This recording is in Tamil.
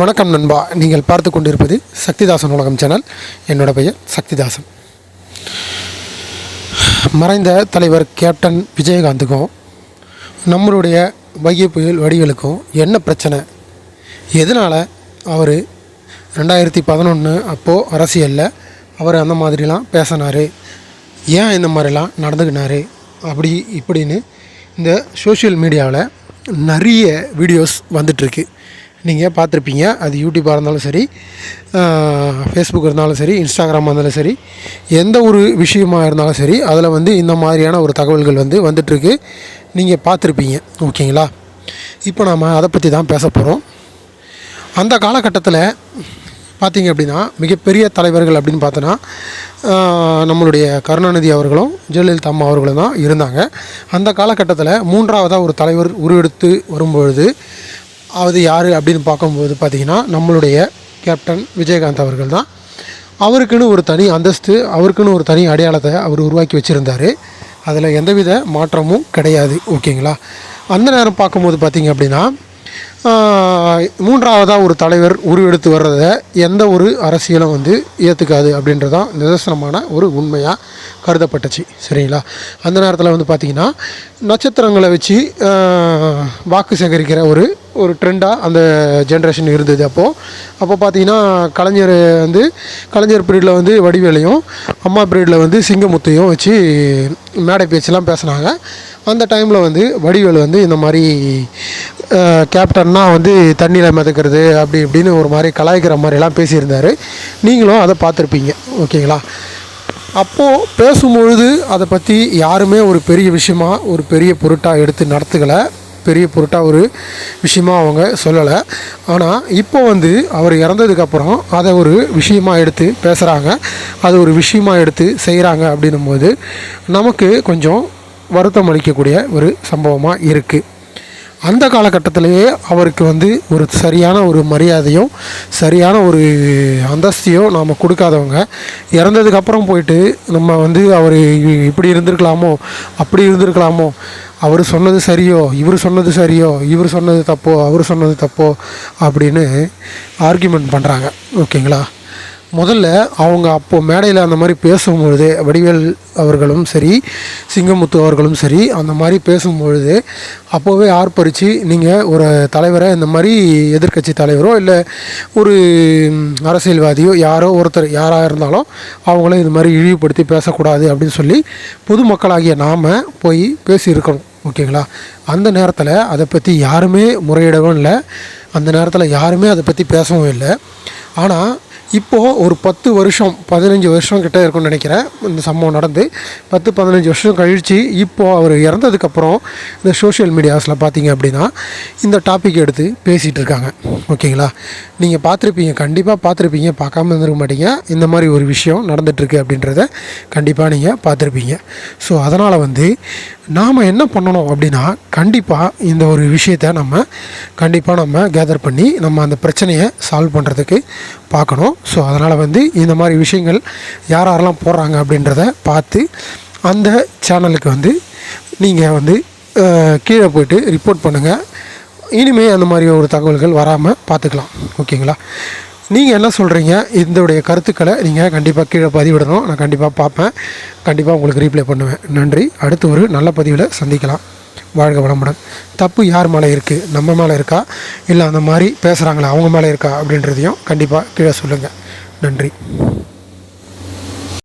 வணக்கம் நண்பா. நீங்கள் பார்த்து கொண்டிருப்பது சக்திதாசன் உலகம் சேனல். என்னோட பெயர் சக்திதாசன். மறைந்த தலைவர் கேப்டன் விஜயகாந்துக்கும் நம்மளுடைய வைகை புயல் வடிகளுக்கும் என்ன பிரச்சனை? எதனால் அவர் ரெண்டாயிரத்தி பதினொன்று அப்போது அரசியலில் அவர் அந்த மாதிரிலாம் பேசினார்? ஏன் இந்த மாதிரிலாம் நடந்துக்கினாரு? அப்படி இப்படின்னு இந்த சோஷியல் மீடியாவில் நிறைய வீடியோஸ் வந்துட்டுருக்கு. நீங்கள் பார்த்துருப்பீங்க. அது யூடியூப்பாக இருந்தாலும் சரி ஃபேஸ்புக் இருந்தாலும் சரி இன்ஸ்டாகிராமாக இருந்தாலும் சரி எந்த ஒரு விஷயமாக இருந்தாலும் சரி அதில் வந்து இந்த மாதிரியான ஒரு தகவல்கள் வந்து வந்துட்டுருக்கு. நீங்கள் பார்த்துருப்பீங்க. ஓகேங்களா? இப்போ நாம் அதை பற்றி தான் பேச போகிறோம் அந்த காலகட்டத்தில் பார்த்தீங்க அப்படின்னா மிகப்பெரிய தலைவர்கள் அப்படின்னு பார்த்தோன்னா நம்மளுடைய கருணாநிதி அவர்களும் ஜெயலலிதா அம்மா அவர்களும் தான் இருந்தாங்க. அந்த காலகட்டத்தில் மூன்றாவதாக ஒரு தலைவர் உருவெடுத்து வரும்பொழுது அது யார் அப்படின்னு பார்க்கும்போது பார்த்திங்கன்னா நம்மளுடைய கேப்டன் விஜயகாந்த் அவர்கள் தான். அவருக்குன்னு ஒரு தனி அந்தஸ்து அவருக்குன்னு ஒரு தனி அடையாளத்தை அவர் உருவாக்கி வச்சுருந்தார். அதில் எந்தவித மாற்றமும் கிடையாது ஓகேங்களா? அந்த நேரம் பார்க்கும்போது பார்த்தீங்க அப்படின்னா மூன்றாவதாக ஒரு தலைவர் உருவெடுத்து வர்றத எந்த ஒரு அரசியலும் வந்து ஏற்றுக்காது அப்படின்றதான் நிதர்சனமான ஒரு உண்மையாக கருதப்பட்டுச்சு சரிங்களா? அந்த நேரத்தில் வந்து பார்த்திங்கன்னா நட்சத்திரங்களை வச்சு வாக்கு சேகரிக்கிற ஒரு ஒரு ட்ரெண்டாக அந்த ஜென்ரேஷன் இருந்தது அப்போது அப்போ பார்த்தீங்கன்னா கலைஞர் வந்து கலைஞர் பீரியடில் வந்து வடிவேலையும் அம்மா பீரியடில் வந்து சிங்கமுத்தையும் வச்சு மேடை பேச்செல்லாம் பேசுனாங்க. அந்த டைமில் வந்து வடிவேல் வந்து இந்த மாதிரி கேப்டன்னா வந்து தண்ணியில் மிதக்கிறது அப்படி இப்படின்னு ஒரு மாதிரி கலாய்க்கிற மாதிரிலாம் பேசியிருந்தார். நீங்களும் அதை பார்த்துருப்பீங்க. ஓகேங்களா? அப்போது பேசும்பொழுது அதை பற்றி யாருமே ஒரு பெரிய விஷயமா ஒரு பெரிய பொருட்டாக எடுத்து நடத்துக்கலை. பெரிய பொருட்டாக ஒரு விஷயமாக அவங்க சொல்லலை. ஆனால் இப்போ வந்து அவர் இறந்ததுக்கப்புறம் அதை ஒரு விஷயமாக எடுத்து பேசுகிறாங்க அது ஒரு விஷயமாக எடுத்து செய்கிறாங்க அப்படின்னும் போது நமக்கு கொஞ்சம் வருத்தம் அளிக்கக்கூடிய ஒரு சம்பவமாக இருக்குது அந்த காலகட்டத்திலேயே அவருக்கு வந்து ஒரு சரியான ஒரு மரியாதையும் சரியான ஒரு அந்தஸ்தையும் நாம் கொடுக்காதவங்க இறந்ததுக்கப்புறம் போயிட்டு நம்ம வந்து அவர் இப்படி இருந்திருக்கலாமோ அப்படி இருந்திருக்கலாமோ அவர் சொன்னது சரியோ இவர் சொன்னது சரியோ இவர் சொன்னது தப்போ அவர் சொன்னது தப்போ அப்படின்னு ஆர்கியூமெண்ட் பண்ணுறாங்க ஓகேங்களா? முதல்ல அவங்க அப்போது மேடையில் அந்த மாதிரி பேசும்பொழுது வடிவேல் அவர்களும் சரி சிங்கமுத்து அவர்களும் சரி அந்த மாதிரி பேசும்பொழுது அப்போவே ஆர்ப்பரித்து நீங்கள் ஒரு தலைவரை இந்த மாதிரி எதிர்க்கட்சி தலைவரோ இல்லை ஒரு அரசியல்வாதியோ யாரோ ஒருத்தர் யாராக இருந்தாலும் அவங்கள இது மாதிரி இழிவுபடுத்தி பேசக்கூடாது அப்படின்னு சொல்லி பொதுமக்களாகிய நாம் போய் பேசியிருக்கணும். ஓகேங்களா? அந்த நேரத்தில் அதை பற்றி யாருமே முறையிடவும் இல்லை. அந்த நேரத்தில் யாருமே அதை பற்றி பேசவும் இல்லை. ஆனால் இப்போது ஒரு பத்து வருஷம் பதினஞ்சு வருஷம் கிட்டே இருக்கும்னு நினைக்கிறேன். இந்த சம்பவம் நடந்து பத்து பதினஞ்சு வருஷம் கழித்து இப்போது அவர் இறந்ததுக்கப்புறம் இந்த சோஷியல் மீடியாஸில் பார்த்தீங்க அப்படின்னா இந்த டாபிக் எடுத்து பேசிகிட்டு இருக்காங்க. ஓகேங்களா? நீங்கள் பார்த்துருப்பீங்க கண்டிப்பாக பார்த்துருப்பீங்க. பார்க்காம இருந்திருக்க மாட்டீங்க. இந்த மாதிரி ஒரு விஷயம் நடந்துகிட்ருக்கு அப்படின்றத கண்டிப்பாக நீங்கள் பார்த்துருப்பீங்க. ஸோ அதனால் வந்து நாம் என்ன பண்ணணும் அப்படின்னா கண்டிப்பாக இந்த ஒரு விஷயத்தை நம்ம கண்டிப்பாக நம்ம கேதர் பண்ணி நம்ம அந்த பிரச்சனையை சால்வ் பண்ணுறதுக்கு பார்க்கணும். ஸோ அதனால் வந்து இந்த மாதிரி விஷயங்கள் யார் யாரெல்லாம் போடுறாங்க அப்படின்றத பார்த்து அந்த சேனலுக்கு வந்து நீங்கள் வந்து கீழே போய்ட்டு ரிப்போர்ட் பண்ணுங்கள் இனிமேல் அந்த மாதிரி ஒரு தகவல்கள் வராமல் பார்த்துக்கலாம். ஓகேங்களா? நீங்கள் என்ன சொல்கிறீங்க இதோடைய கருத்துக்களை நீங்கள் கண்டிப்பாக கீழே பதிவிடணும். நான் கண்டிப்பாக பார்ப்பேன். கண்டிப்பாக உங்களுக்கு ரீப்ளை பண்ணுவேன். நன்றி. அடுத்து ஒரு நல்ல பதிவில் சந்திக்கலாம். வாழ்க வளமுடன். தப்பு யார் மேலே இருக்குது நம்ம மேலே இருக்கா? இல்லை அந்த மாதிரி பேசுகிறாங்களா அவங்க மேலே இருக்கா? அப்படின்றதையும் கண்டிப்பாக கீழே சொல்லுங்கள் நன்றி.